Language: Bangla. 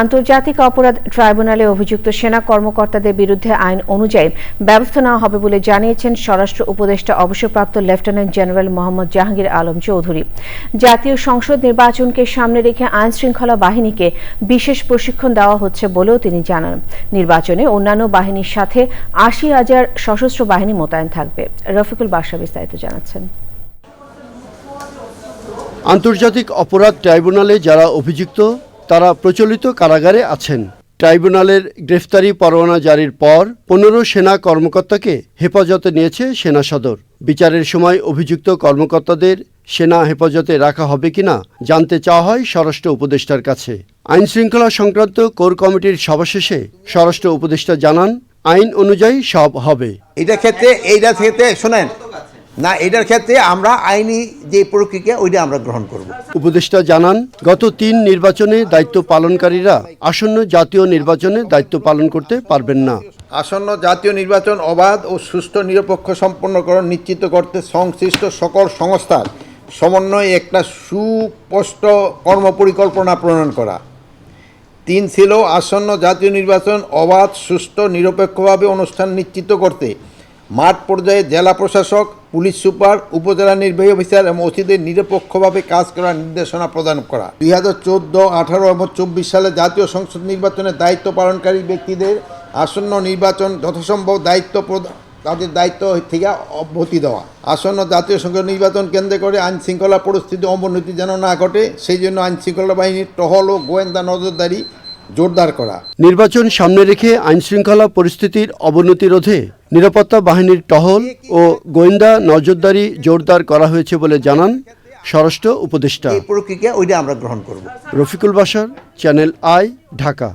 আন্তর্জাতিক অপরাধ ট্রাইব্যুনালে অভিযুক্ত সেনা কর্মকর্তাদের বিরুদ্ধে আইন অনুযায়ী ব্যবস্থা নেওয়া হবে বলে জানিয়েছেন স্বরাষ্ট্র উপদেষ্টা অবসরপ্রাপ্ত লেফটেন্যান্ট জেনারেল মোহাম্মদ জাহাঙ্গীর আলম চৌধুরী। জাতীয় সংসদ নির্বাচনকে সামনে রেখে আইন শৃঙ্খলা বাহিনীকে বিশেষ প্রশিক্ষণ দেওয়া হচ্ছে বলেও তিনি জানান। নির্বাচনে অন্যান্য বাহিনীর সাথে আশি হাজার সশস্ত্র বাহিনী মোতায়েন থাকবে। রফিকুল বাসা বিস্তারিত জানাচ্ছেন। আন্তর্জাতিক অপরাধ ট্রাইব্যুনালে যারা অভিযুক্ত তারা প্রচলিত কারাগারে আছেন। ট্রাইব্যুনালের গ্রেফতারি পরোয়ানা জারির পর পনেরো সেনা কর্মকর্তাকে হেফাজতে নিয়েছে সেনা সদর। বিচারের সময় অভিযুক্ত কর্মকর্তাদের সেনা হেফাজতে রাখা হবে কিনা জানতে চাওয়া হয় স্বরাষ্ট্র উপদেষ্টার কাছে। আইন শৃঙ্খলা সংক্রান্ত কোর কমিটির সভা শেষে স্বরাষ্ট্র উপদেষ্টা জানান, আইন অনুযায়ী সব হবে। এটা ক্ষেত্রে এইটার ক্ষেত্রে, শোনেন না এটার ক্ষেত্রে আমরা আইনি যে প্রক্রিয়া ওইটা আমরা গ্রহণ করব। উপদেষ্টা জানান গত তিন নির্বাচনে দায়িত্ব পালনকারীরা আসন্ন জাতীয় নির্বাচনে দায়িত্ব পালন করতে পারবেন না। আসন্ন জাতীয় নির্বাচন অবাধ ও সুষ্ঠু নিরপেক্ষ সম্পন্নকরণ নিশ্চিত করতে সংশ্লিষ্ট সকল সংস্থার সমন্বয়ে একটা সুস্পষ্ট কর্মপরিকল্পনা প্রণয়ন করা। তিন ছিল আসন্ন জাতীয় নির্বাচন অবাধ সুষ্ঠু নিরপেক্ষভাবে অনুষ্ঠান নিশ্চিত করতে মাঠ পর্যায়ে জেলা প্রশাসক পুলিশ সুপার, উপজেলা নির্বাহী অফিসার এবং ওসিদের নিরপেক্ষভাবে কাজ করার নির্দেশনা প্রদান করা। দুই হাজার চোদ্দ, আঠারো এবং চব্বিশ সালে জাতীয় সংসদ নির্বাচনে দায়িত্ব পালনকারী ব্যক্তিদের আসন্ন নির্বাচন যথাসম্ভব দায়িত্ব প্রদান তাদের দায়িত্ব থেকে অব্যাহতি দেওয়া। আসন্ন জাতীয় সংসদ নির্বাচন কেন্দ্র করে আইন শৃঙ্খলা পরিস্থিতি অবনতি যেন না ঘটে, সেই জন্য আইন শৃঙ্খলা বাহিনীর টহল ও গোয়েন্দা নজরদারি জোরদার করা। নির্বাচন সামনে রেখে আইনশৃঙ্খলা পরিস্থিতির অবনতি রোধে নিরাপত্তা বাহিনীর টহল ও গোয়েন্দা নজরদারি জোরদার করা হয়েছে বলে জানান স্বরাষ্ট্র উপদেষ্টা। প্রক্রিয়া ওইটা আমরা গ্রহণ করব। রফিকুল বাসার চ্যানেল আই ঢাকা।